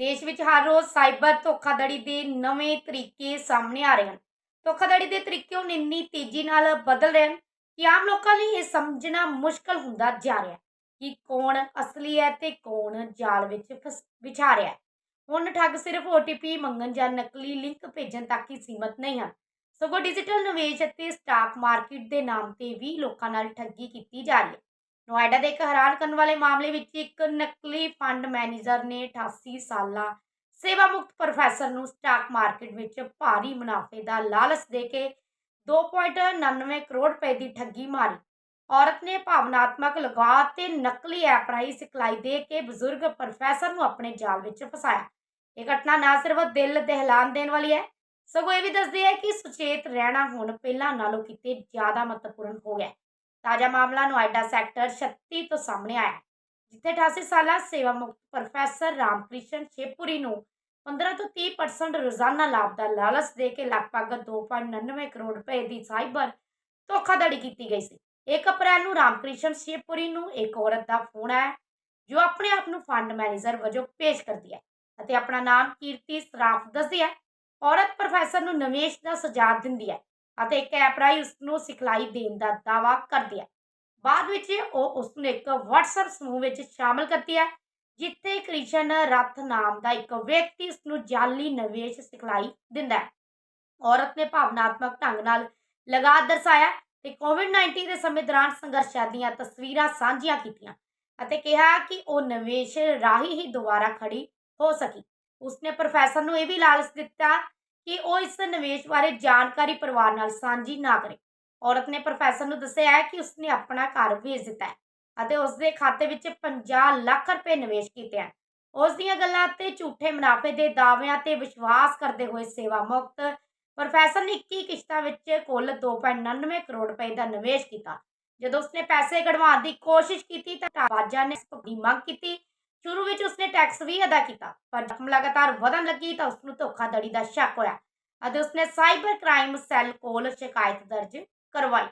ਦੇਸ਼ ਵਿੱਚ ਹਰ ਰੋਜ਼ ਸਾਈਬਰ ਧੋਖਾਧੜੀ ਦੇ ਨਵੇਂ ਤਰੀਕੇ ਸਾਹਮਣੇ ਆ ਰਹੇ ਹਨ। ਧੋਖਾਧੜੀ ਦੇ ਤਰੀਕੇ ਹੁਣ ਇੰਨੀ ਤੇਜ਼ੀ ਨਾਲ ਬਦਲ ਰਹੇ ਹਨ ਕਿ ਆਮ ਲੋਕਾਂ ਲਈ ਇਹ ਸਮਝਣਾ ਮੁਸ਼ਕਲ ਹੁੰਦਾ ਜਾ ਰਿਹਾ ਹੈ ਕਿ ਕੌਣ ਅਸਲੀ ਹੈ ਤੇ ਕੌਣ ਜਾਲ ਵਿੱਚ ਫਸ, ਵਿਛਾ ਰਿਹਾ ਹੈ। ਹੁਣ ਠੱਗ ਸਿਰਫ OTP ਮੰਗਣ ਜਾਂ ਨਕਲੀ ਲਿੰਕ ਭੇਜਣ ਤੱਕ ਹੀ ਸੀਮਤ ਨਹੀਂ ਹਨ। ਸਗੋਂ ਡਿਜੀਟਲ ਨਿਵੇਸ਼ ਅਤੇ ਸਟਾਕ ਮਾਰਕੀਟ ਦੇ ਨਾਮ ਤੇ ਵੀ ਲੋਕਾਂ ਨਾਲ ਠੱਗੀ ਕੀਤੀ ਜਾ ਰਹੀ ਹੈ। ਨੋਇਡਾ ਦੇ ਇੱਕ ਹੈਰਾਨ ਕਰਨ ਵਾਲੇ ਮਾਮਲੇ ਵਿੱਚ ਇੱਕ ਨਕਲੀ ਫੰਡ ਮੈਨੇਜਰ ਨੇ 88 ਸਾਲਾ ਸੇਵਾ ਮੁਕਤ ਪ੍ਰੋਫੈਸਰ ਨੂੰ ਸਟਾਕ ਮਾਰਕੀਟ ਵਿੱਚ ਭਾਰੀ ਮੁਨਾਫੇ ਦਾ ਲਾਲਚ ਦੇ ਕੇ 2.99 ਕਰੋੜ ਰੁਪਏ ਦੀ ਠੱਗੀ ਮਾਰੀ। ਔਰਤ ਨੇ ਭਾਵਨਾਤਮਕ ਲਗਾਅ ਤੇ ਨਕਲੀ ਐਪ ਰਾਹੀਂ ਸਿਖਲਾਈ ਦੇ ਕੇ ਬਜ਼ੁਰਗ ਪ੍ਰੋਫੈਸਰ ਨੂੰ ਆਪਣੇ ਜਾਲ ਵਿੱਚ ਫਸਾਇਆ। ਇਹ ਘਟਨਾ ਨਾ ਸਿਰਫ ਦਿਲ ਦਹਿਲਾਨ ਦੇਣ ਵਾਲੀ ਹੈ, ਸਗੋਂ ਇਹ ਵੀ ਦੱਸਦੀ ਹੈ ਕਿ ਸੁਚੇਤ ਰਹਿਣਾ ਹੁਣ ਪਹਿਲਾਂ ਨਾਲੋਂ ਕਿਤੇ ਜ਼ਿਆਦਾ ਮਹੱਤਵਪੂਰਨ ਹੋ ਗਿਆ। ਤਾਜ਼ਾ ਮਾਮਲਾ ਨੋਇਡਾ ਸੈਕਟਰ 36 ਤੋਂ ਸਾਹਮਣੇ ਆਇਆ। ਜਿੱਥੇ 88 ਸਾਲਾ ਸੇਵਾ ਮੁਕਤ ਪ੍ਰੋਫੈਸਰ ਰਾਮਕ੍ਰਿਸ਼ਨ ਸ਼ੇਪੂਰੀ ਨੂੰ 15 ਤੋਂ 30% ਰੋਜ਼ਾਨਾ ਲਾਭ ਦਾ ਲਾਲਚ ਦੇ ਕੇ ਲਗਭਗ 2.99 ਕਰੋੜ ਰੁਪਏ ਦੀ ਸਾਈਬਰ ਧੋਖਾਧੜੀ ਕੀਤੀ ਗਈ ਸੀ। 1 ਅਪ੍ਰੈਲ ਨੂੰ ਰਾਮਕ੍ਰਿਸ਼ਨ ਸ਼ੇਪੂਰੀ ਨੂੰ ਇੱਕ ਔਰਤ ਦਾ ਫੋਨ ਆਇਆ, ਜੋ ਆਪਣੇ ਆਪ ਨੂੰ ਫੰਡ ਮੈਨੇਜਰ ਵਜੋਂ ਪੇਸ਼ ਕਰਦੀ ਹੈ ਅਤੇ ਆਪਣਾ ਨਾਮ, ਕੀਰਤੀ, ਸਰਾਫ ਦੱਸਦੀ ਹੈ। ਔਰਤ ਪ੍ਰੋਫੈਸਰ ਨੂੰ ਨਿਵੇਸ਼ ਦਾ ਸੁਝਾਅ ਦਿੰਦੀ ਹੈ। ਅਤੇ ਇੱਕ ਐਪ ਰਾਹੀਂ ਉਸ ਨੂੰ ਸਿਖਲਾਈ ਦੇਣ ਦਾ ਦਾਅਵਾ ਕਰਦੀ ਹੈ ਬਾਅਦ ਵਿੱਚ ਉਹ ਉਸ ਨੂੰ ਇੱਕ WhatsApp ਸਮੂਹ ਵਿੱਚ ਸ਼ਾਮਲ ਕਰਦੀ ਹੈ ਜਿੱਥੇ ਕ੍ਰਿਸ਼ਨ ਰੱਥ ਨਾਮ ਦਾ ਇੱਕ ਵਿਅਕਤੀ ਉਸ ਨੂੰ ਜਾਲੀ ਨਿਵੇਸ਼ ਸਿਖਲਾਈ ਦਿੰਦਾ ਹੈ। ਔਰਤ ਨੇ ਭਾਵਨਾਤਮਕ ਢੰਗ ਨਾਲ ਲਗਾਤ ਦਰਸਾਇਆ ਤੇ ਕੋਵਿਡ-19 ਦੇ ਸਮੇਂ ਦੌਰਾਨ ਸੰਘਰਸ਼ਾਂ ਦੀਆਂ ਤਸਵੀਰਾਂ ਸਾਂਝੀਆਂ ਕੀਤੀਆਂ ਅਤੇ ਕਿਹਾ ਕਿ ਉਹ ਨਿਵੇਸ਼ ਰਾਹੀਂ ਹੀ ਦੁਬਾਰਾ ਖੜੀ ਹੋ ਸਕੀ। ਉਸਨੇ ਪ੍ਰੋਫੈਸਰ ਨੂੰ ਇਹ ਵੀ ਲਾਲਚ ਦਿੱਤਾ ਕਿ ਉਹ ਇਸ ਨਿਵੇਸ਼ ਬਾਰੇ ਜਾਣਕਾਰੀ ਪਰਿਵਾਰ ਨਾਲ ਸਾਂਝੀ ਨਾ ਕਰੇ। ਔਰਤ ਨੇ ਪ੍ਰੋਫੈਸਰ ਨੂੰ ਦੱਸਿਆ ਹੈ ਕਿ ਉਸਨੇ ਆਪਣਾ ਘਰ ਵੇਚ ਦਿੱਤਾ ਹੈ ਅਤੇ ਉਸ ਦੇ ਖਾਤੇ ਵਿੱਚ 50 ਲੱਖ ਰੁਪਏ ਨਿਵੇਸ਼ ਕੀਤੇ ਹਨ। ਉਸ ਦੀਆਂ ਗੱਲਾਂ ਤੇ ਝੂਠੇ ਮੁਨਾਫੇ ਦੇ ਦਾਅਵਿਆਂ ਤੇ ਵਿਸ਼ਵਾਸ ਕਰਦੇ ਹੋਏ ਸੇਵਾ ਮੁਕਤ ਪ੍ਰੋਫੈਸਰ ਨੇ 21 ਕਿਸ਼ਤਾਂ ਵਿੱਚ ਕੁੱਲ 2.99 ਕਰੋੜ ਰੁਪਏ ਦਾ ਨਿਵੇਸ਼ ਕੀਤਾ। ਜਦੋਂ ਉਸਨੇ ਪੈਸੇ ਕਢਵਾਉਣ ਦੀ ਕੋਸ਼ਿਸ਼ ਕੀਤੀ ਤਾਂ ਬਾਜਾ ਨੇ ਦੀ ਮੰਗ ਕੀਤੀ ਸ਼ੁਰੂ ਵਿੱਚ ਉਸਨੇ ਟੈਕਸ ਵੀ ਅਦਾ ਕੀਤਾ, ਪਰ ਜ਼ਖਮ ਲਗਾਤਾਰ ਵਧਣ ਲੱਗੀ ਤਾਂ ਉਸਨੂੰ ਧੋਖਾਧੜੀ ਦਾ ਸ਼ੱਕ ਹੋਇਆ ਅਤੇ ਉਸਨੇ ਸਾਈਬਰ ਕ੍ਰਾਈਮ ਸੈੱਲ ਕੋਲ ਸ਼ਿਕਾਇਤ ਦਰਜ ਕਰਵਾਈ।